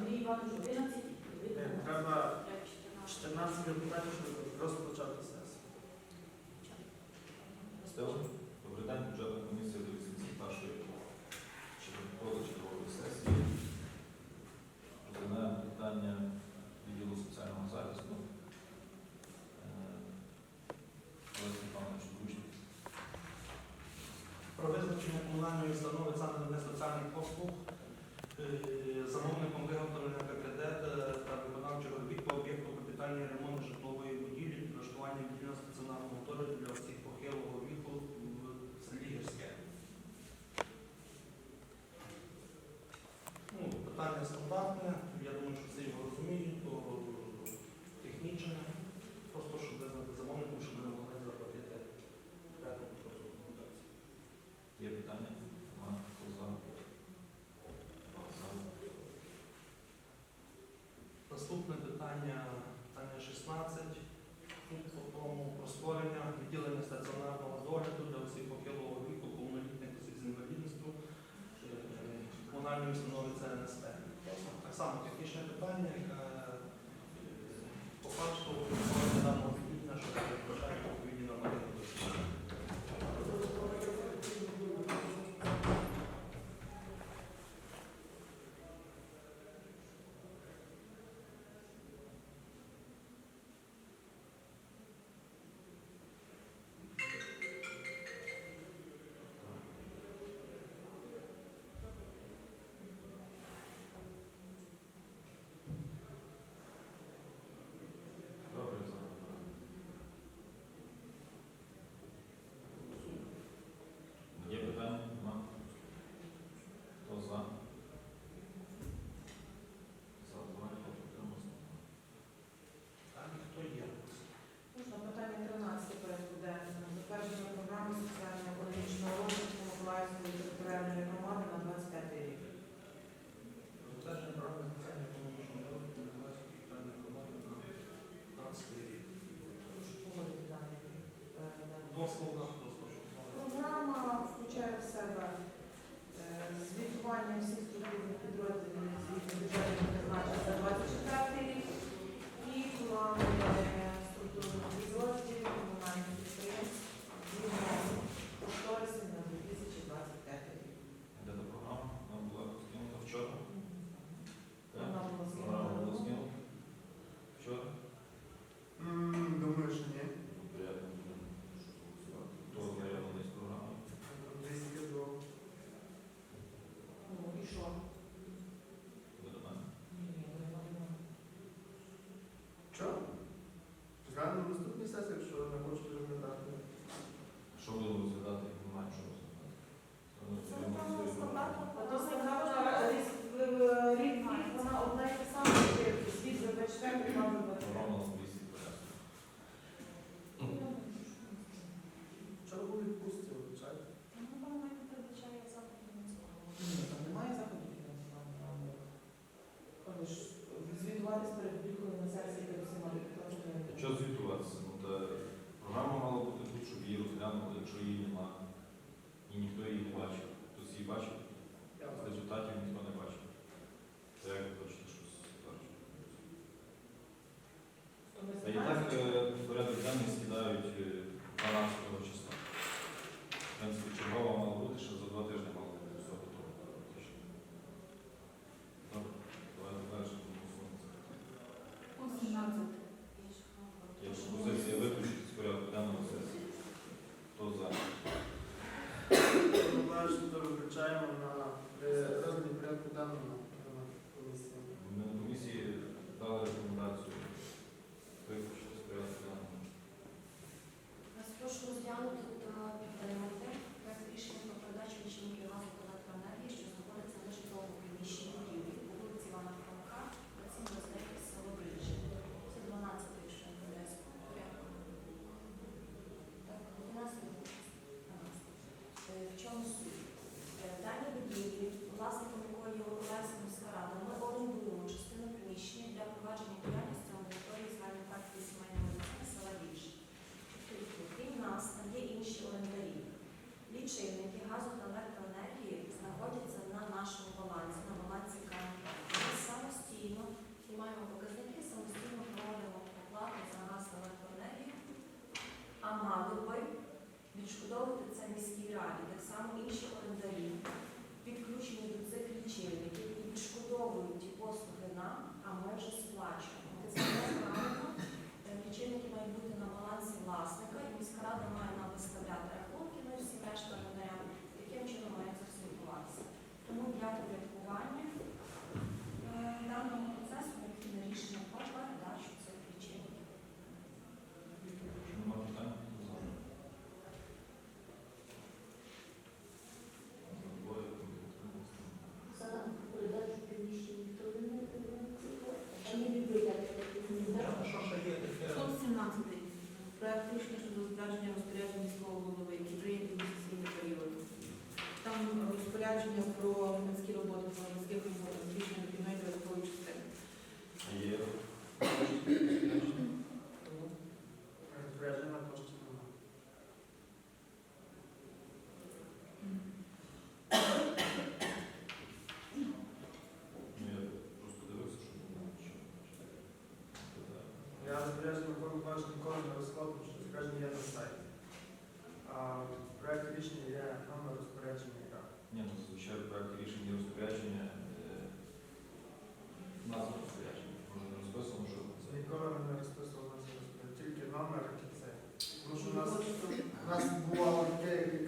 Andrzej Iwanowicz, 11 Prawa 14 dokumentów rozpoczęty sesji. Po wydaniu budżetu Komisji Edukacji Starszej się podać do sesji. Zadałem pytanie Wydziału Socjalno-Zarysku. Polecam Panu Przewodniczący. Wprowadzenie w uznaniu jest to nowy ceny socjalnych posłów. Замовником виготовлення ККД та виконавчого робіт по об'єкту капітальний ремонт житлової будівлі, підлаштування відділення стаціонарного мотору для осіб похилого віку в селі Гірське. Ну, питання стандартне, я думаю, що всі його розуміють, то технічне, просто щоб визнати замовником, щоб ми не могли заплатити п'яту документацію. Є питання? Нема? Хто за? Два за. Наступне питання, питання 16. По тому про створення відділення стаціонарного догляду для осіб похилого віку, повнолітних осіб з інвалідністю е, комунальної установи ЦНСП. Так само технічне питання, Програма включає в себе А і так е,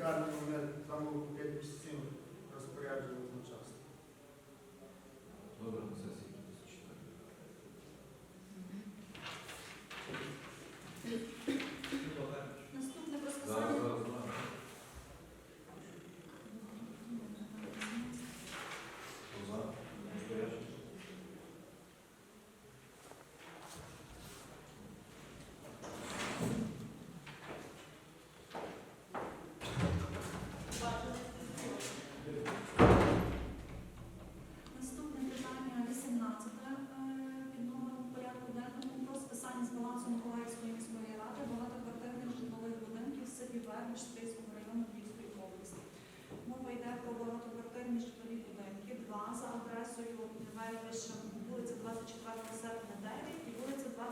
лікарні мене там було 5 постійно розпорядження одночасно. Добре, це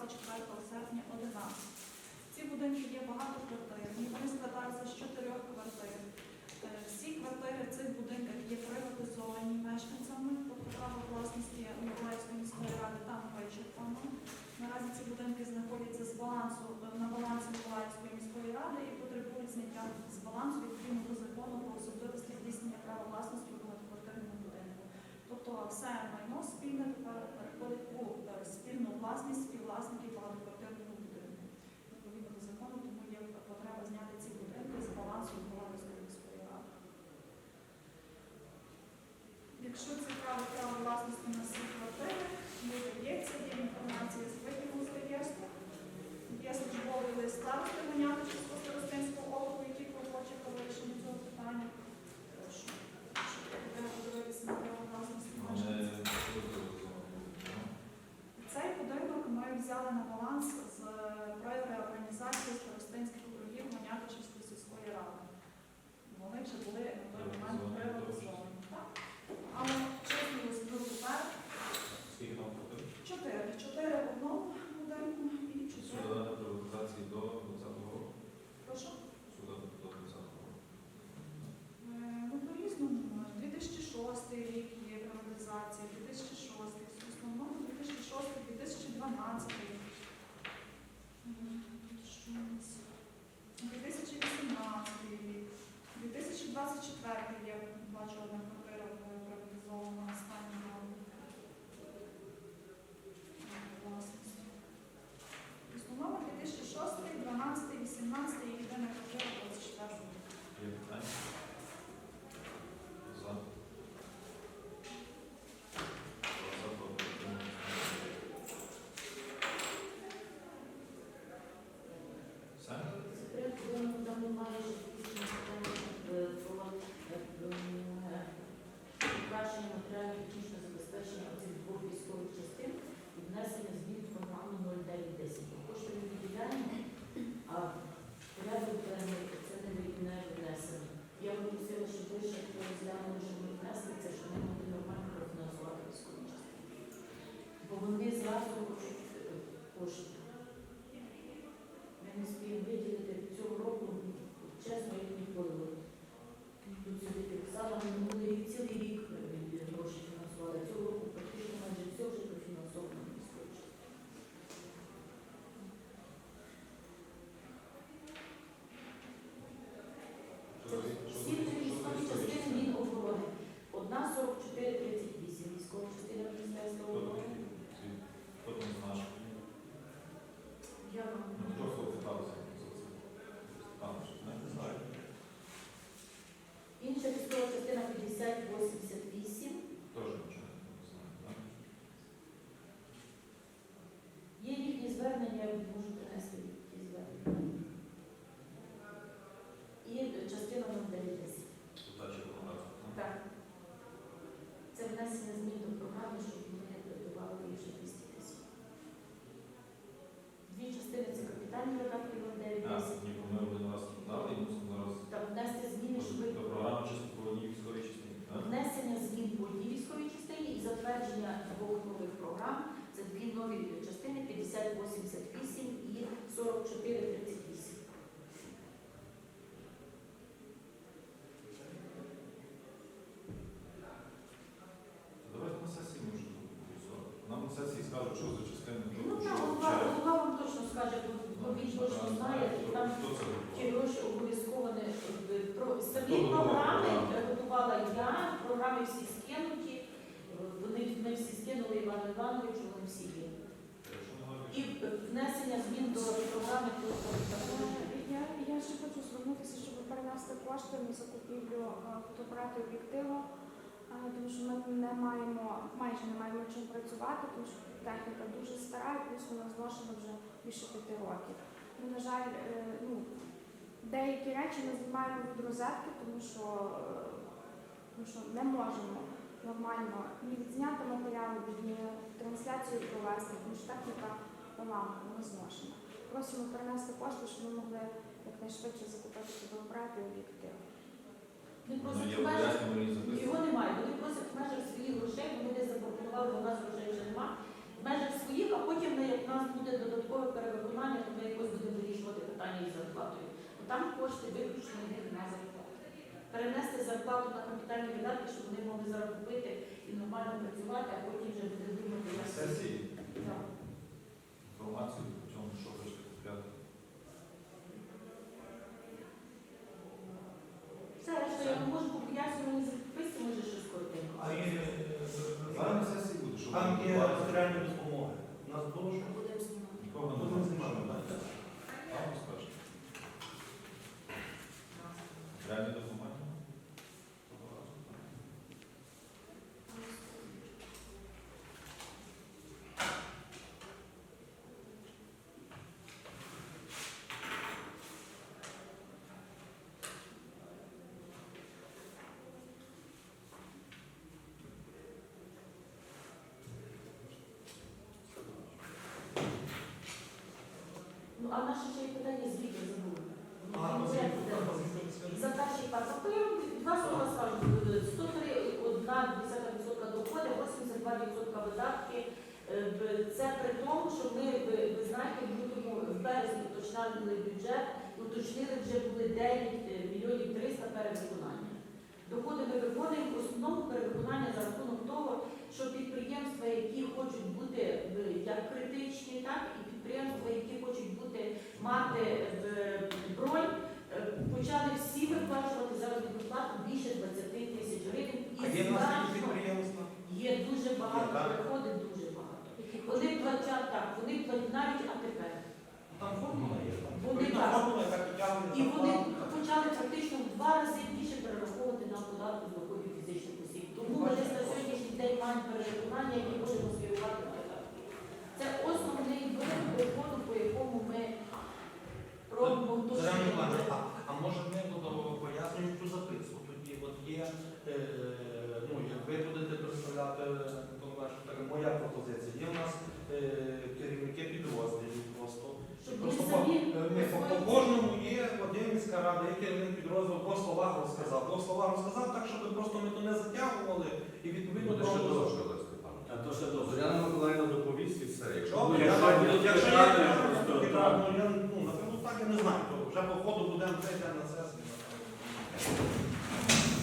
24 серпня 11. Ці будинки є багато багатоквартирні, вони складаються з чотирьох квартир. Е, всі квартири в цих будинках є приватизовані мешканцями, тобто право власності Миколаївської міської ради там вичерпано. Наразі ці будинки знаходяться з балансу на балансі Миколаївської міської ради і потребують зняття з балансу відповідно до закону про особливості здійснення права власності у багатоквартирному будинку. Тобто все майно спільне тепер спільну власність співвласників на баланс 2012 рік. 2024 я бачу одне вони ми всі скинули Івану Івановичу, вони всі є. І внесення змін до програми. Я, я ще хочу звернутися, щоб перенести кошти на закупівлю е, фотоапарату об'єктиву, е, тому що ми не маємо, майже не маємо чим працювати, тому що техніка дуже стара, плюс вона зношена вже більше п'яти років. Ми, на жаль, е, ну, деякі речі ми знімаємо від розетки, тому що, е, тому що не можемо нормально ні відзняти матеріали, ні трансляцію провести, тому що техніка поламана, вона зношена. Просимо перенести кошти, щоб ми могли якнайшвидше закупити фотоапарати і об'єктив. Вони Ну, просять в межах, його немає, вони просять в межах своїх грошей, бо десь запропонували, бо у нас грошей вже нема. В межах своїх, а потім як у нас буде додаткове перевиконання, то ми якось будемо вирішувати питання із зарплатою. Бо там кошти виключно йдуть на зарплату. Перенести зарплату на капітальні видатки, щоб вони могли зараз купити і нормально працювати, а потім вже буде думати, як. Сесії Так. інформацію, в чому що хочете купляти. Все, решта я не можу по пояснювальній записці, може щось коротенько. А є, е, Зараз на сесії буде, що там є матеріальні допомоги. У нас було що? Будемо знімати. Нікого не Будемо знімати, так? Там скажете. Реальні допомоги? Ну, а наше ще є питання звідки забули. Ну. За перший вам два слова скажу. 103, одна десята відсотка доходи, 82 відсотка видатки. Е, Це при тому, що ми, ви, ви знаєте, в лютому, в березні уточнили бюджет, уточнили вже були 9 мільйонів 300 перевиконання. Доходи ми виконуємо, в основному перевиконання за рахунок того, що підприємства, які хочуть бути е, як критичні, так і підприємства, які хочуть бути мати е, бронь, е, почали всі виплачувати заробітну плату більше 20 тисяч гривень. А І є такі значно підприємства? є дуже багато, Є, приходить дуже багато. Вони платять так, вони платять навіть АТП. Там формула є. там Вони так. формула, І вони почали практично в два рази більше перераховувати на податку з доходів фізичних осіб. Тому ми на сьогоднішній день маємо перевиконання, які то ще добре. Зоряна Миколаївна доповість і все. Якщо Ну, буде якщо питання, я, ну, напевно, так я не знаю, то вже по ходу будемо цей день на сесії.